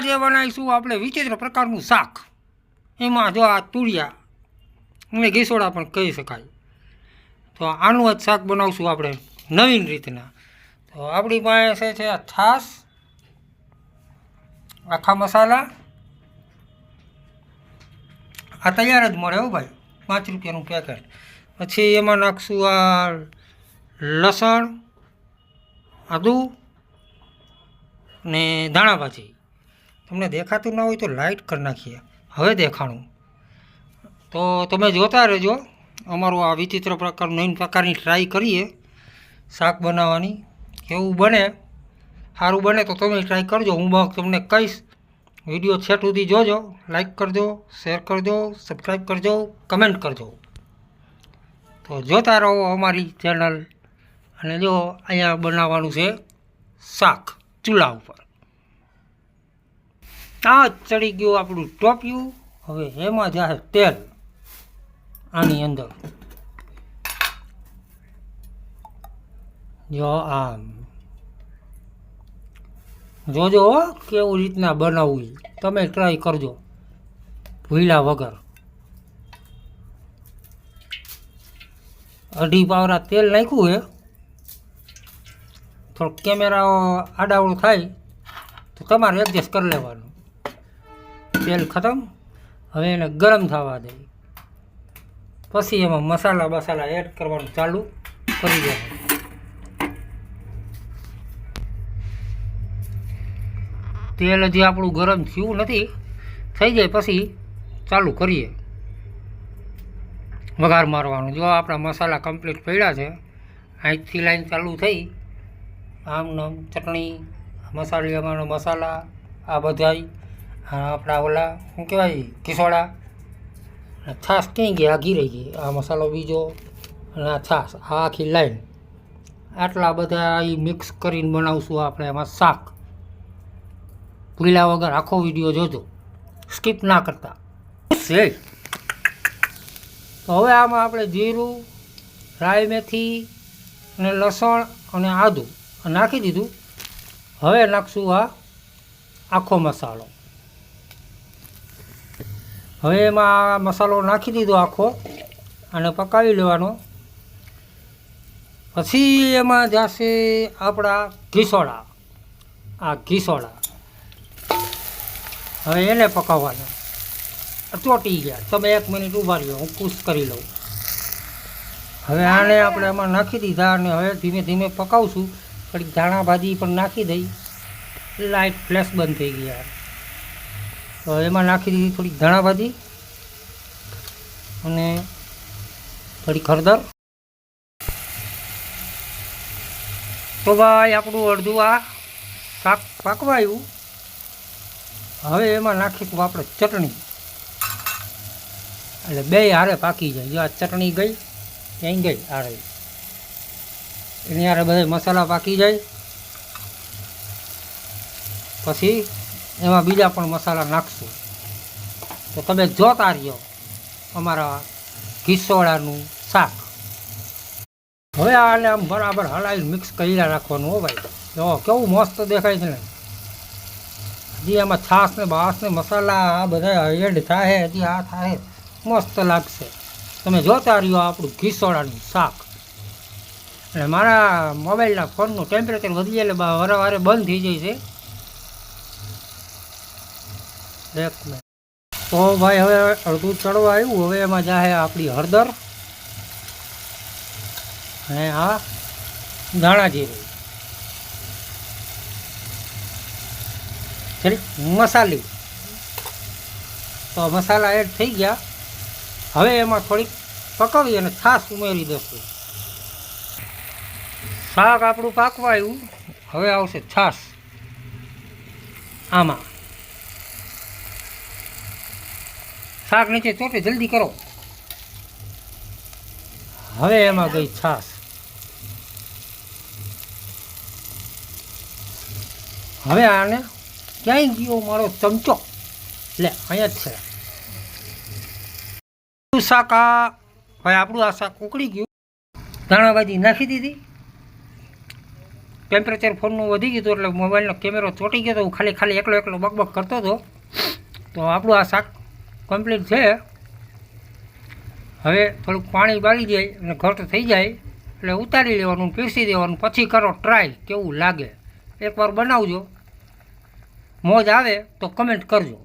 આજે બનાવીશું, આપણે વિચિત્ર પ્રકારનું શાક. એમાં જો આ તુરિયા અને ઘીસોડા પણ કહી શકાય. તો આનું જ શાક બનાવશું આપણે નવીન રીતના. તો આપણી પાસે છે આ છાશ, આખા મસાલા. આ તૈયાર જ મળે હો ભાઈ, પાંચ રૂપિયાનું પેકેટ પછી એમાં નાખશું આ લસણ, આદુ ને ધાણા ભાજી. તમને દેખાતું ના હોય તો લાઇટ કરી નાખીએ. હવે દેખાણું. તો તમે જોતા રહેજો. અમારું આ વિચિત્ર પ્રકાર નવીન પ્રકારની ટ્રાય કરીએ. શાક બનાવવાની. કેવું બને? સારું બને તો તમે ટ્રાય કરજો. હું તમને કહીશ. વીડિયો છેટ સુધી જોજો. લાઈક કરજો શેર કરજો સબસ્ક્રાઈબ કરજો કમેન્ટ કરજો. તો જોતા રહો અમારી ચેનલ અને જો અહીંયા બનાવવાનું છે શાક ચૂલા ઉપર. આ ચડી ગયું આપણું ટોપિયું. હવે એમાં જશે તેલ. આની અંદર. જો આમ. જોજો કેવું રીતના બનાવવું. તમે ટ્રાય કરજો. ભૂલા વગર. અઢી પાવરા તેલ નાખ્યું હે. થોડોક કેમેરા આડાવડું થાય, તો તમારે એડજસ્ટ કરી લેવાનું. તેલ ખતમ. હવે એને ગરમ થવા દે. પછી એમાં મસાલા બસાલા એડ કરવાનું ચાલુ કરી દેવાનું. તેલ હજી આપણું ગરમ થયું નથી. થઈ જાય પછી ચાલુ કરીએ. વઘાર મારવાનું. જો આપણા મસાલા કમ્પ્લીટ પડ્યા છે અહીંથી લાઈન ચાલુ થઈ. આમ ચટણી મસાલિયામાં મસાલા, આ બધાય આપણા ઓલા શું કહેવાય કિસોડા અને છાશ ક્યાંય ગઈ? આ ઘી રહી ગઈ. આ મસાલો બીજો અને આ છાશ આ આખી લાઈન. આટલા બધા એ મિક્સ કરીને બનાવશું આપણે એમાં શાક. ભૂલ્યા વગર આખો વીડિયો જોજો. સ્કીપ ના કરતા. છે. તો હવે આમાં આપણે જીરું રાઈ મેથી અને લસણ અને આદું નાખી દીધું. હવે નાખશું આ આખો મસાલો. હવે એમાં મસાલો નાખી દીધો આખો અને પકાવી લેવાનો. પછી એમાં જશે આપણા ઘીસોડા. આ ઘીસોડા. હવે એને પકાવવાના. ચોટી ગયા. તમે એક મિનિટ ઊભા રહ્યો. હું કુશ કરી લઉં. હવે આને આપણે એમાં નાખી દીધા અને હવે ધીમે ધીમે પકાવશું. થોડીક ધાણા ભાજી પણ નાખી દઈ. લાઇટ ફ્લેશ બંધ થઈ ગયા. એમાં નાખી દીધી થોડીક ધાણા ભાજી અને થોડી હળદર. તો ભાઈ, આપણું અડધું આ શાક પાકવા આવ્યું હવે એમાં નાખીશું આપણે ચટણી. એટલે બે હારે પાકી જાય. જો આ ચટણી ગઈ ત્યાં ગઈ હારે. એની હારે બધા મસાલા પાકી જાય. પછી એમાં બીજા પણ મસાલા નાખશું. તો તમે જોતા રહ્યો અમારા ઘીસોડાનું શાક. હવે આને આમ બરાબર હલાવી મિક્સ કરી રાખવાનું હો ભાઈ. જો, કેવું મસ્ત દેખાય છે ને. હજી આમાં છાશ ને બાસ ને મસાલા આ બધા એડ થાય હજી આ થાય મસ્ત લાગશે. તમે જોતા રહ્યો આપણું ઘીસોળાનું શાક. અને મારા મોબાઈલના ફોનનું ટેમ્પરેચર વધી એટલે વારે વારે બંધ થઈ જાય છે. મિનિટ તો ભાઈ, હવે અડધું ચડવા આવ્યું. હવે એમાં જાહે આપણી હળદર અને આ ધાણા જીરું. મસાલી. તો મસાલા એડ થઈ ગયા. હવે એમાં થોડીક પકાવી અને છાશ ઉમેરી દઈશું. શાક આપણું પાકવા આવ્યું હવે આવશે છાશ. આમાં. શાક નીચે ચોટે, જલ્દી કરો. હવે એમાં ગઈ છાશ. હવે આને ક્યાંય ગયો મારો ચમચો? લે, અહીંયા જ છે. શાક આ? ભાઈ, આપણું આ શાક ઉકળી ગયું. ધાણાભાજી નાખી દીધી. ટેમ્પરેચર ફોનનું વધી ગયું હતું એટલે મોબાઈલનો કેમેરો ચોંટી ગયો હતો હું ખાલી ખાલી એકલો એકલો બકબક કરતો હતો. તો આપણું આ શાક કમ્પ્લીટ છે. હવે થોડુંક પાણી બાળી જાય અને ઘટ થઈ જાય એટલે ઉતારી લેવાનું પીસી દેવાનું, પછી કરો ટ્રાય કેવું લાગે. એકવાર બનાવજો. મોજ આવે તો કમેન્ટ કરજો.